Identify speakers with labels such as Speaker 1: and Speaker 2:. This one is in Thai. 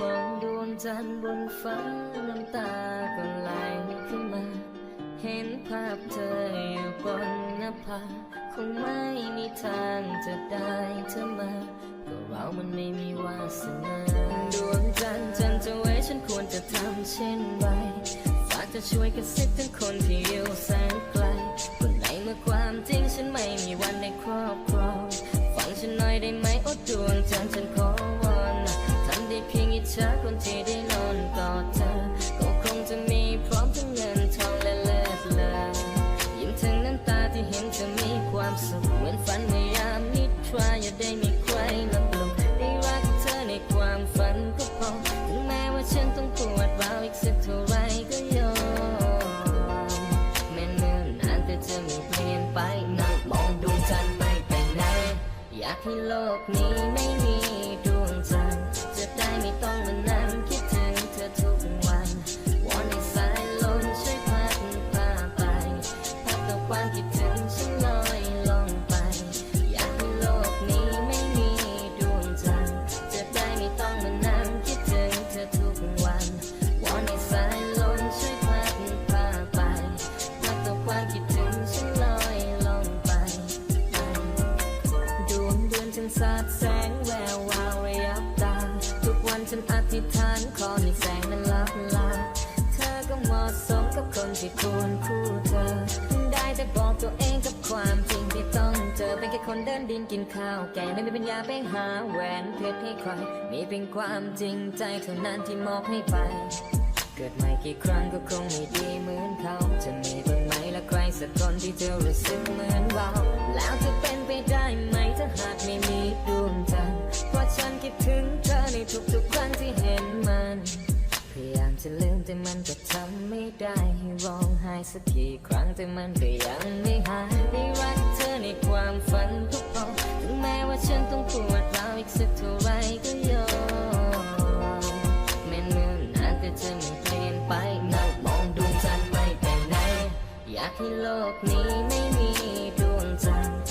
Speaker 1: มองดวงจันทร์บนฟ้าน้ำตาก็ไหลขึ้นมา เห็นภาพเธออยู่บนหน้าผาคงไม่มีทางจะได้เธอมาก็เรามันไม่มีวาสนาดวงจันทร์จันทร์จะไว้ฉันควรจะทำเช่นไรฝากจะช่วยกระซิบถึงคนที่อยู่แสนไกลคนไหนเมื่อความจริงฉันไม่มีวันได้ครอบครองฟังฉันหน่อยได้ไหมโอ้ดวงจันทร์ฉัน อย่าได้มีใครหลับลงได้รักเธอในความฝันก็พอถึงแม้ว่าฉันต้องปวดร้าวอีกสักเท่าไรก็ยอมแม้เนิ่นนานแต่จะไม่เปลี่ยนไปนั่งมองดวงจันทร์ไม่ไปไหนอยากให้โลกนี้ไม่มีดวงจันทร์จะได้ไม่ต้องมานั่งคิดถึงเธอทุกวันวอนให้สายลมช่วยพัดพาไปพัดเอาความคิดถึ วันฉันอธิษฐานขอให้แสงนั้นลับลาเธอก็เหมาะสมกับคนที่ควรคู่เธอ ได้แต่บอกตัวเองกับความจริงที่ต้องเจอเป็นแค่คนเดินดินกินข้าวแก่ไม่มีปัญญาไปหาแหวนเพชรให้ใครมีเพียงความจริงใจเท่านั้นที่มอบให้ไป เกิดใหม่กี่ครั้งก็คงไม่ดีเหมือนเขา จะมีบ้างไหมและใครสักคนที่จะรู้สึกเหมือนเราแล้วจะเป็นไปได้ไหมถ้าหากไม่มีดวงจันทร์เพราะฉันคิดถึงเธอในทุกๆ มันก็ทำไม่ได้ให้ร้องไห้สักกี่ครั้งแต่มันก็ยังไม่หายได้รักเธอในความฝันทุกพอถึงแม้ว่าฉันต้องปวดร้าวอีกสักเท่าไรก็ยอมแม้เนิ่นนานแต่จะไม่เปลี่ยนไปนั่งมองดวงจันทร์ไม่ไปไหนอยากให้โลกนี้ไม่มีดวงจันทร์